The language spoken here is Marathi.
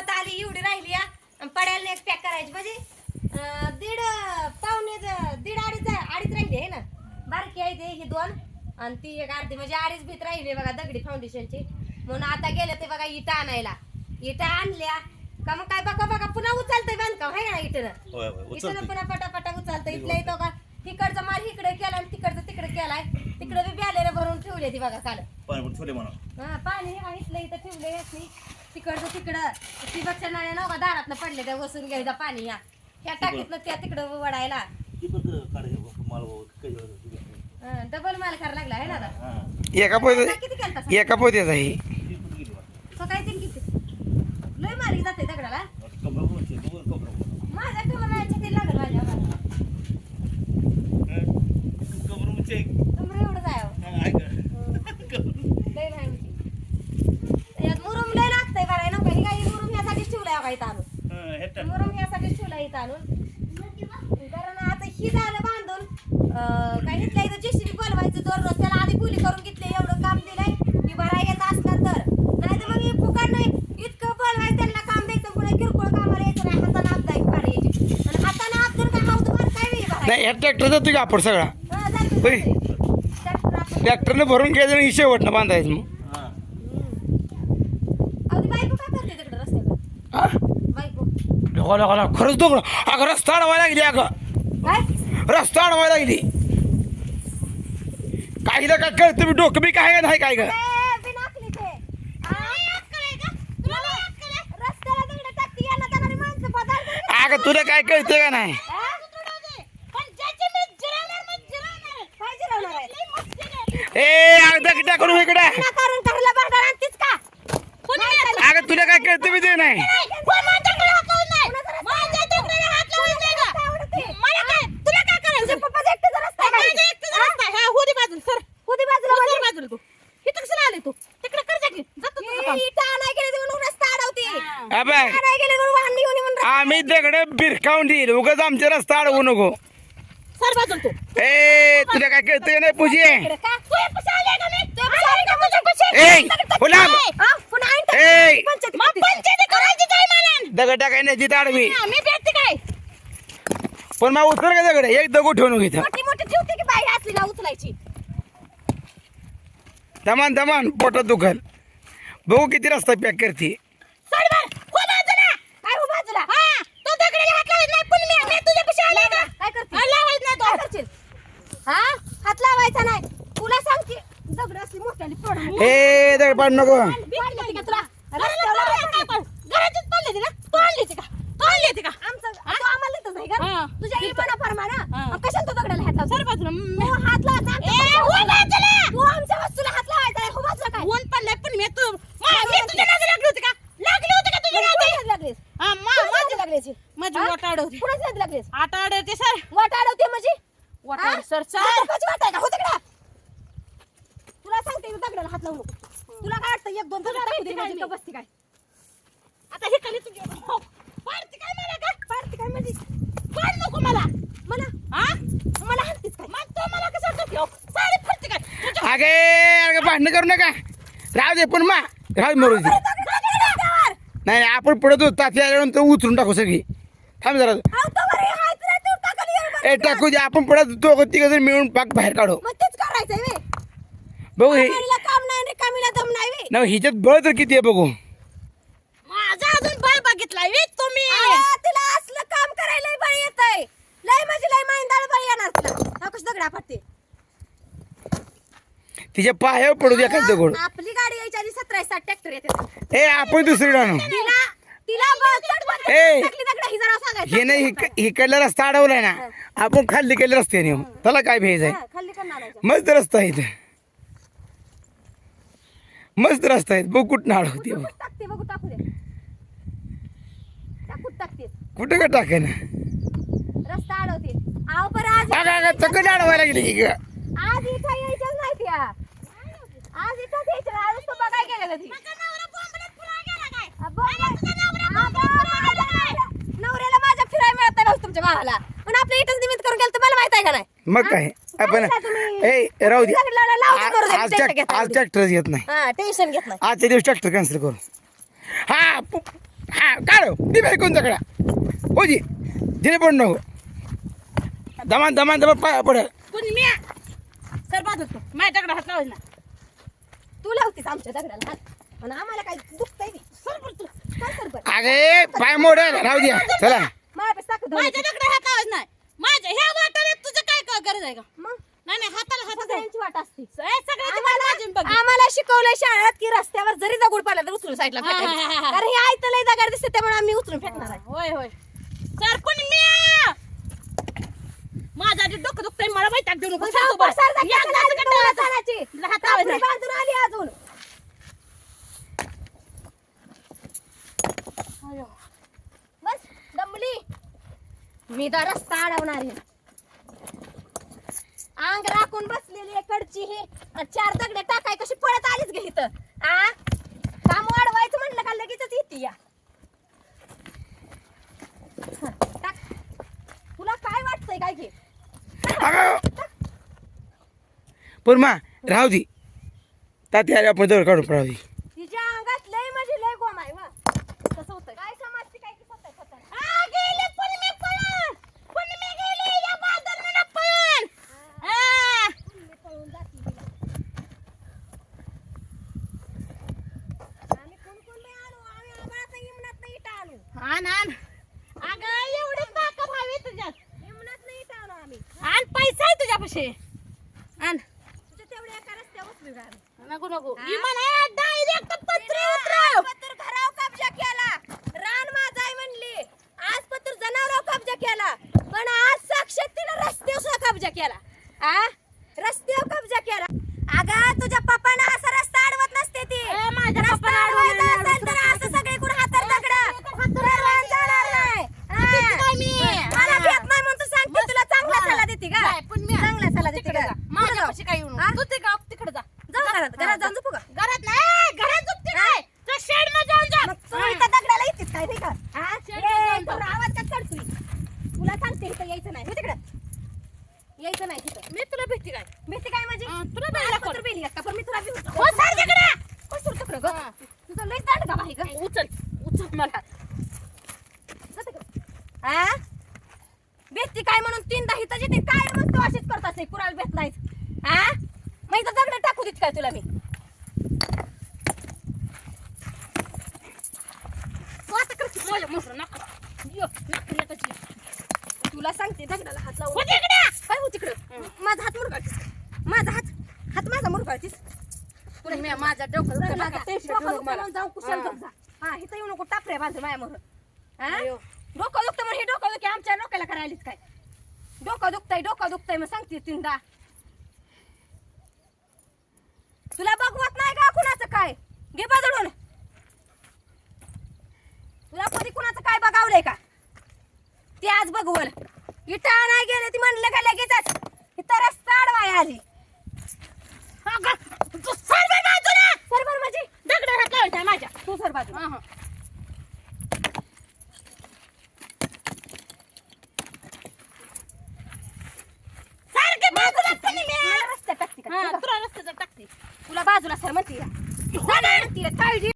खतपत आली एवढी राहिली या पड्याला एक पॅक करायची म्हणजे दीड पावणे दीड अडीच अडीच राहिली आहे ना. बारकी आहे ते ही दोन. आणि ती एक अर्धी म्हणजे अडीच भीत राहिली बघा दगडी फाउंडेशनची म्हणून आता गेले ते बघा इटा आणायला. इटा आणल्या. का मग काय बघा बघा पुन्हा उचलतंय बांधकाम आहे ना इकडं उचलते पुन्हा पटापटा उचलतं इथल्या इथं का तिकडचा माल इकडे केला आणि तिकडचं तिकडे केलाय. तिकडे बी बॅलेर भरून ठेवले ती बघा काल पाणी ठेवले म्हणा. हा पाणी इथलं इथं ठेवले तिकडचं तिकडं. ठिबकच्या नळ्या नव्हा दारातनं पडले त्या वसून घ्यायचा पाणी या. त्या टाकीतलं त्या तिकडं वडायला. ती पण काढायचं माल काही डबल माल करायला लागला आहे ना आता? हा. एका पोते आता किती केलता? एका पोत्याचा ही. ती पण गेली वाटतं. सकाळी तीन किती? लय मारी जाते दगडाला आता कमरा पण होती, बघू ना कमरा पण. माझ्या कमराच्या ते लागल माझ्या बाळाला. हं? कमरा म्हणजे एक. कमर एवढं जायव हा, ऐका. लय नाही होती यात मुरुम लय लागतंय बरं नका ही काही मुरुम यासाठीच ठेवलाय बघा इथं आणून हं, हे टाक. मुरुम यासाठीच ठेवलाय इथं आणून. कारण आता ही झालं बांधून काय घेतलंय इथं जेसीबी बोलवायचं दररोज त्याला आधी बोली करून घेतले एवढं काम दिलंय की भरा येत असला तर. नाही तर मग हे फुकट नाही इतकं बोलवायचं त्यांना काम द्यायचं पुढे किरकोळ कामाला यायचं नाही हाताने आपदा पाणी यायची आणि हाताने आप जर काय हावतं फार काय वेळ भरायचं. नाही ह्या ट्रॅक्टर जातो. का आपण सगळा ट्रॅक्टरनं भरून घ्यायचं आणि शेवटनं बांधायचं मग हा. अहो, ती बायको काय करते तिकडे रस्त्यावर हा? बायको ढोका ढोका खरंच दगड अगं रस्ता अडवायला लागली अगं. काय? रस्ता अडवायला लागली काही ना काय कळतं मी डोकं बी काय नाही काय ग. अगं तुला काय कळतं का नाही? ए अगं दगड टाकून इकडे? अगं तुला काय कळतं बी ते नाही तुझ्या पप्पाचा एकट्याचा रस्ता आहे का? होती बाजूला इथं म्हणून वाहन येऊन येऊन रस्ता- आम्ही दगड बिरकावून देईल. उगाच आमचा रस्ता अडवू नको. ए तुला काय कळतं का? नाही? पूजे आले आले? ए, दगड बोला. हा. ए. दगड टाकाय नाही तिथं काय? पण मग उतर का दगड? एक दगड ठेवून इथं मोठी मोठी ठेवते की बाहेर असली ना उचलायची दमान दमान पोटात दुखल बघू किती रस्ता पॅक करते. हो? बाजूला काय हो बाजूला हा? तो दगडाला हात लावत? पण अडवते कुणाच नादी लागलीस आठ अडवते सर. वाट अडवते म्हणजे? वाट हा? अडव- सर. वाट आहे का? हो तिकडं. तुला सांगते दगडाला हात लावू नको. तुला काय वाटतं एक दोन दे म्हणजे का बसती काय? आता हे खाली तुझी हो, पाडते काय मला का? पाडते काय म्हणजे? पाड नको मला. मला? हा? मला काय? मग तो मला कसं वाटतं ठेव. साडी फडते काय? तुझ्या अगे अगं भांडणं करू नका. राहू दे पण मा. राहू दे मरू दे. परत दगड. नाही नाही, आपण पडत होतो ताती आल्यानंतर उचलून टाकू सगळी. थांब जरा. हे. ए टाकू दे आपण पडत होतो तिघ मिळून पाक बाहेर काढू. मग तेच करायचंय वे. बघू हे. नाही रे कामीला दम नाही वे. नाही हिच्यात बळ तर किती आहे बघू. माझा अजून बळ बघितलाय वे तुम्ही. तिला असलं काम करायला लय बळी येतंय. लय म्हणजे लय माहिंदाळ बळी येणार तिला. हा कशी दगडा फाटते तिच्या पायावर पडू दे एखाद दगड. आपली गाडी यायच्या आधी सतरा साठ ट्रॅक्टर येते. ए आपण दुसरी आणू. तिला तिला ब- चढ ए. बंद टाकली दगड ही जरा सांगायचं हे नाही हिक- हिकडला रस्ता अडवलाय ना. आपण खाल्ली केले रस्त्याने येऊ. त्याला काय भेज आहे? हा, खाली करणार आणायचं. मस्त रस्ता आहे इथं. मस्त रस्ता आहे. बघ कुठं अडवते बघ. कुठं टाकते बघू टाकू दे. टाकून टाकते? कुठं का टाके ना? रस्ता अडवते. आव आज अडवायला गेली की गं. आज इथं यायच्याच नाही त्या आज इथंच यायचं आज तो बघाय गेलेलं ती हा, बोंबलत- अगं, माझ्या- नवऱ्याला माझ्या फिरायला मिळत नाही तुमच्या भावाला. पण आपल्या इथंच निमित्त करून गेलं मला माहीत आहे का नाही? मग काय? आपण. ए राहू दे. आज- आज टेन्शन ट्रॅक- घेता आज. ट्रॅक्टर घेत नाही. टेन्शन घेत नाही. आजच्या दिवस ट्रॅक्टर कॅन्सल करू. हा हा काढ. ती बाई कोणताकडा हो जी. दिले पण नको. दमान दमान दमान पाया पडेल. कोणी मी? सर होतो. माझ्या दगडा हात लावायचा ना तू लावतीस आमच्या दगडाला हात? आणि आम्हाला काय दुखतंय बी. सर बरं तू काय सर बरं. अगे पाय मोडेल राहू द्या. चला. माझ्या दगडा हात लावायचा नाही. माझ्या ह्या वाटाने तुझं काय काय गरज आहे का मग? नाही नाही हाताला हात सगळ्यांची वाट असते. सगळ्याची वाट माझी बघ. आम्हाला शिकवलंय शाळेत की रस्त्यावर जरी दगड पडला तर उचलून साईडला हा, हा, हा, फेकायचं. हा. कारण हे आयतं लय दगड दिसते त्यामुळे आम्ही उचलून फेकणार आहे. होय होय. सर कोणी मी माझा आधी डोकं दुखतंय मला माहिती देऊ नको मग पसार या? तुला हात लावायचा. बांधून आली अजून. बस दमली. मी तर रस्ता अडवणार आहे. अंग राखून बसलेली इकडची ही. आणि चार दगडे टाकाय कशी पळत आलीच घे इथं. आ? काम वाढवायचं म्हणलं का लगेचच येते या. हं, टाक. तुला काय वाटतंय काय की अगं! पुरमा राहू दे. ताती आली आपण दौड काढून राहू दे तिच्या अंगात लय म्हणजे लय गोम आहे वा कसं होतं काय समजते काय की स्वतः स्वतः आ, गेले पण मी पळून पण मी गेले या बादल मी पळून आ. मी पळून जाते तिला. आम्ही कोण कोण नाही आणू आम्ही आम्हाला इमनात नाही इटा आणू आण आण अगं एवढी ताकद हवी तुझ्यात इमनात नाही इटा आणू आम्ही आण तुझ्यापाशी आण. नको नको. हा? म्हणा डायरेक्ट पत्री उतरव. पत्र घराव कब्जा केला. रान माझा आहे म्हणली. आज पत्र जनावराव कब्जा केला. पण आज साक्षात तिनं सुद्धा कब्जा केला. आ रस्त्यावर कब्जा केला अगं तुझ्या पप्पानं असा रस्ता अडवत नसते ती ए, माझ्या रस्ता पप्पानं अडवायचा अडवलं असेल तर असं सगळे कोण हातात दगड रान जाणार नाही देते काय मी? मला घेत नाही म्हणून तू सांगते तुला चांगला हा. सल्ला देते का नाही, पण मी चांगला सल्ला देते तिकडे का जा कुठं माझ्यापाशी जाऊ? काय येऊ हा? नको. तू ते गाव तिकडे जा जाऊ घरात घरात जाऊन झोपू का घरात नाही घरात झोपते काय तू शेडमध्ये जाऊन जा मग तू इथं दगडाला येतेस काय नाही का हा? शेड ए, जाऊन तू बघ. आवाज का चढतोय तुला सांगते इथं यायचं नाही हो तिकडं यायचं नाही तिथं. मी तुला भीती काय? भीती काय माझी? तुला भेटला कोण? बेली का पण मी तुला भिवतो. हो सर तिकडे! हो, तिकडं गं. तुझं लय दांड गाव आहे गं. उचल उचल मला. हा? भीती काय म्हणून? तीनदा हिथं जिथे काय मग तू अशीच करत असते कुणाला भेट नाहीच हा मग इथं दगड टाकू देत काय तुला मी? तू तुला सांगते दगडाला हात लावून. काय हो तिकडं. माझा हात मुरगाळतीस. माझा हात. हात माझा मुरगाळतीस. पुढे मी माझा नका टेन्शन डोकं घेऊ दुखतं मला. म्हणून जाऊन कुशाल. गप जा. हा इथं येऊ नको टापरे बांधून माझ्या मोर. डोकं दुखतं म्हणून हे डोकं दुखी आमच्या डोक्याला करायलीच काय? डोकं दुखतंय डोकं दुखतंय मग सांगते तीनदा तुला बघवत नाही का कुणाचं काय घे बदलून तुला कधी कुणाचं काय बघावलंय का ते आज बघवल इटा नाही गेले ती म्हणलं का लगेच